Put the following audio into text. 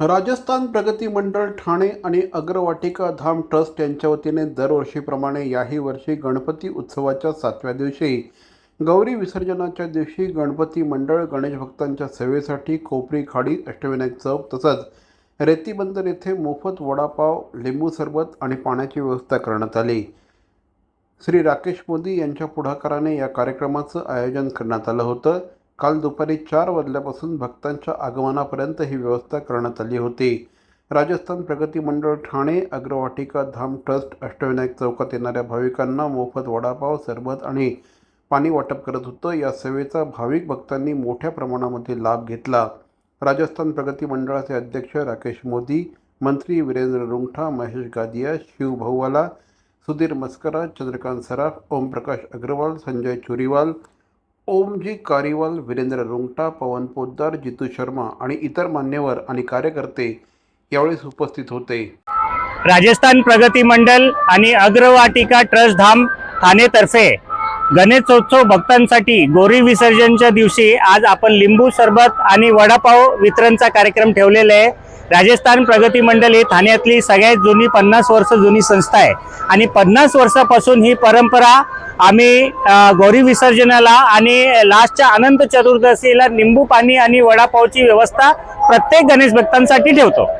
राजस्थान प्रगती मंडळ ठाणे आणि अग्रवाटिका धाम ट्रस्ट यांच्या वतीने दरवर्षीप्रमाणे याही वर्षी गणपती उत्सवाच्या सातव्या दिवशी गौरी विसर्जनाच्या दिवशी गणपती मंडळ गणेश भक्तांच्या सेवेसाठी कोपरी खाडी अष्टविनायक चौक तसंच रेतीबंदर येथे मोफत वडापाव लिंबू सरबत आणि पाण्याची व्यवस्था करण्यात आली. श्री राकेश मोदी यांच्या पुढाकाराने या कार्यक्रमाचं आयोजन करण्यात आलं होतं. काल दुपारी चार वाजल्यापासून भक्तांच्या आगमनापर्यंत ही व्यवस्था करण्यात आली होती. राजस्थान प्रगती मंडळ ठाणे अग्रवाटिका धाम ट्रस्ट अष्टविनायक चौकात येणाऱ्या भाविकांना मोफत वडापाव सरबत आणि पाणी वाटप करत होतं. या सेवेचा भाविक भक्तांनी मोठ्या प्रमाणामध्ये लाभ घेतला. राजस्थान प्रगती मंडळाचे अध्यक्ष राकेश मोदी मंत्री वीरेंद्र रुंगठा महेश गादिया शिव भाऊवाला सुधीर मस्करा चंद्रकांत सराफ ओमप्रकाश अग्रवाल संजय चुरीवाल ओमजी कारीवाल वीरेंद्र रुंगटा पवन पोद्दार जितू शर्मा आणि इतर मान्यवर आणि कार्यकर्ते यावेळेस उपस्थित होते. राजस्थान प्रगती मंडल आणि अग्रवाटिका ट्रस्ट धाम ठाणेतर्फे गणेशोत्सव भक्तांसाठी गोरी विसर्जनच्या दिवशी आज आपण लिंबू सरबत आणि वडापाव वितरणचा कार्यक्रम ठेवलेला आहे. राजस्थान प्रगती मंडल ही ठाण्यातली सगळ्यात जुनी पन्नास वर्ष जुनी संस्था आहे. आणि पन्नास वर्षापासून ही परंपरा आम्ही गौरी विसर्जनाला आणि लास्टच्या अनंत चतुर्दशीला निंबू पाणी आणि वडापावची व्यवस्था प्रत्येक गणेश भक्तांसाठी ठेवतो.